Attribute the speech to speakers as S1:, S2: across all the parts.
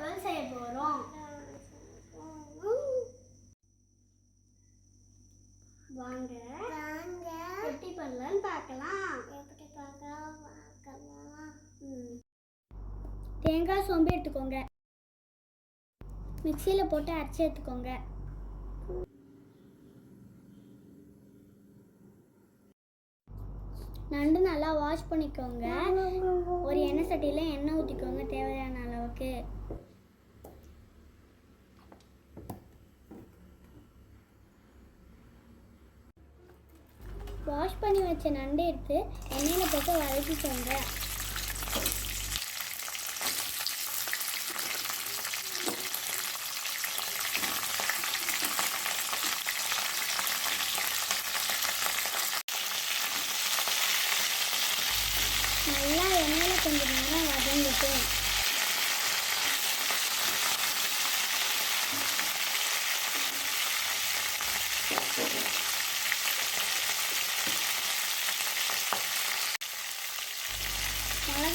S1: வறுவல் செய்ய போகிறோம் வாங்க.
S2: வாங்க.
S1: எப்படி பண்ணலான்னு பார்க்கலாம்.
S2: எப்படி பார்க்கலாம் பார்க்கலாம்.
S1: தேங்காய் சோம்பு எடுத்துக்கோங்க. மிக்சியில் போட்டு அரைச்சி எடுத்துக்கோங்க. நண்டு நல்லா வாஷ் பண்ணிக்கோங்க. ஒரு எண்ணெய் சட்டியில் எண்ணெய் ஊற்றிக்கோங்க தேவையான அளவுக்கு. வாஷ் பண்ணி வச்ச நண்டு எடுத்து எண்ணெயில் போட்டு வதக்கிக்கோங்க நல்லா எண்ணெயில் கொஞ்சம் நேரம் வதங்கிட்டேன்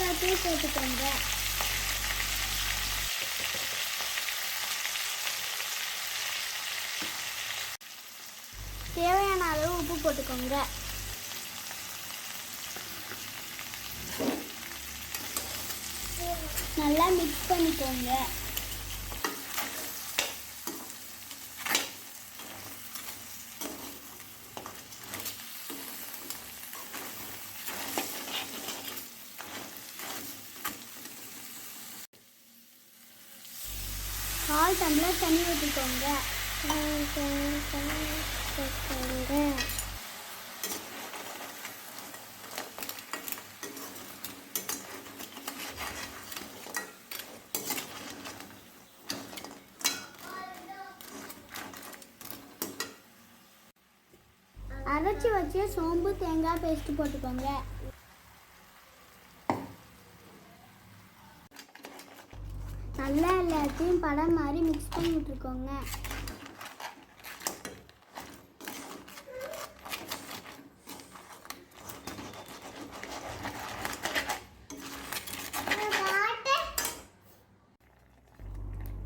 S1: மிளகாத்தூள் போட்டுக்கோங்க தேவையான அளவு உப்பு போட்டுக்கோங்க. நல்லா மிக்ஸ் பண்ணிக்கோங்க. கால் டம்ளர் தண்ணி ஊற்றிக்கோங்க அரைச்சி வச்சு சோம்பு தேங்காய் பேஸ்ட் போட்டுக்கோங்க. நல்லா எல்லாத்தையும் படம் மாதிரி மிக்ஸ் பண்ணி விட்டுருக்கோங்க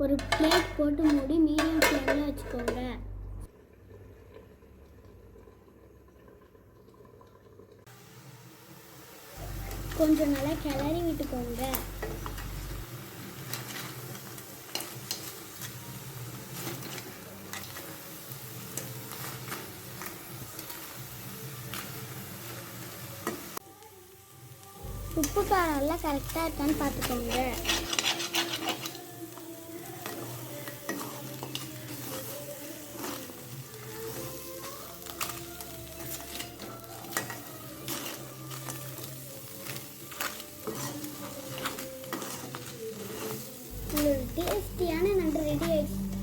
S1: ஒரு பிளேட் போட்டு மூடி மீடியம் ஃப்ளேமில் வச்சுக்கோங்க. கொஞ்சம் நல்லா கிளறி விட்டுக்கோங்க. உப்பு காரம்லாம் கரெக்டாக இருக்கான்னு பார்த்துக்கோங்க. டேஸ்டியான நண்டு ரெடி ஆயிடுச்சு.